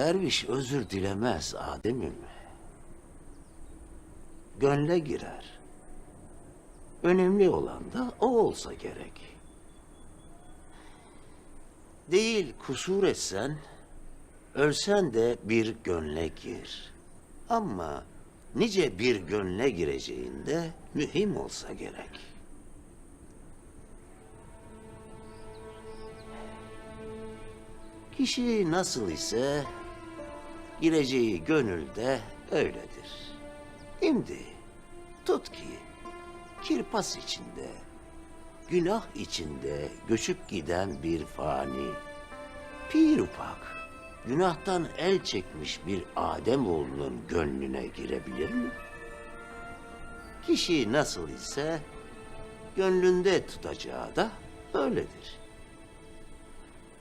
Derviş özür dilemez Adem'im. Gönle girer. Önemli olan da o olsa gerek. Değil kusur etsen, ölsen de bir gönle gir. Ama nice bir gönle gireceğinde mühim olsa gerek. Kişi nasıl ise gireceği gönülde öyledir. Şimdi tut ki kirpas içinde, günah içinde göçüp giden bir fani, pir ufak, günahtan el çekmiş bir Adem oğlunun gönlüne girebilir mi? Kişi nasıl ise gönlünde tutacağı da öyledir.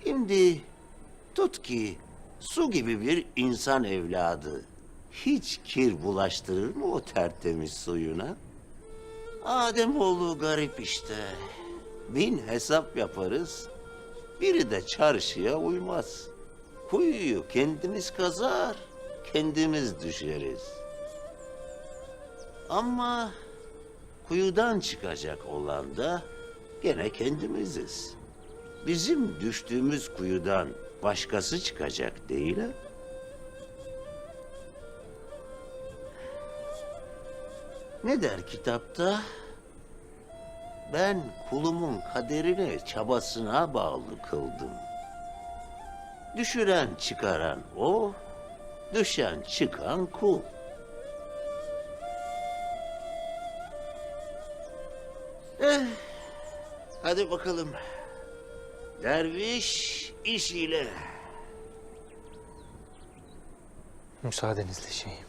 Şimdi tut ki su gibi bir insan evladı hiç kir bulaştırır mı o tertemiz suyuna? Ademoğlu garip işte. Bin hesap yaparız. Biri de çarşıya uymaz. Kuyuyu kendimiz kazar, kendimiz düşeriz. Ama kuyudan çıkacak olan da gene kendimiziz. Bizim düştüğümüz kuyudan başkası çıkacak değil ha? Ne der kitapta? Ben kulumun kaderine, çabasına bağlı kıldım. Düşüren çıkaran o, düşen çıkan kul. Eh, hadi bakalım. Derviş iş ile. Müsaadenizle şeyim.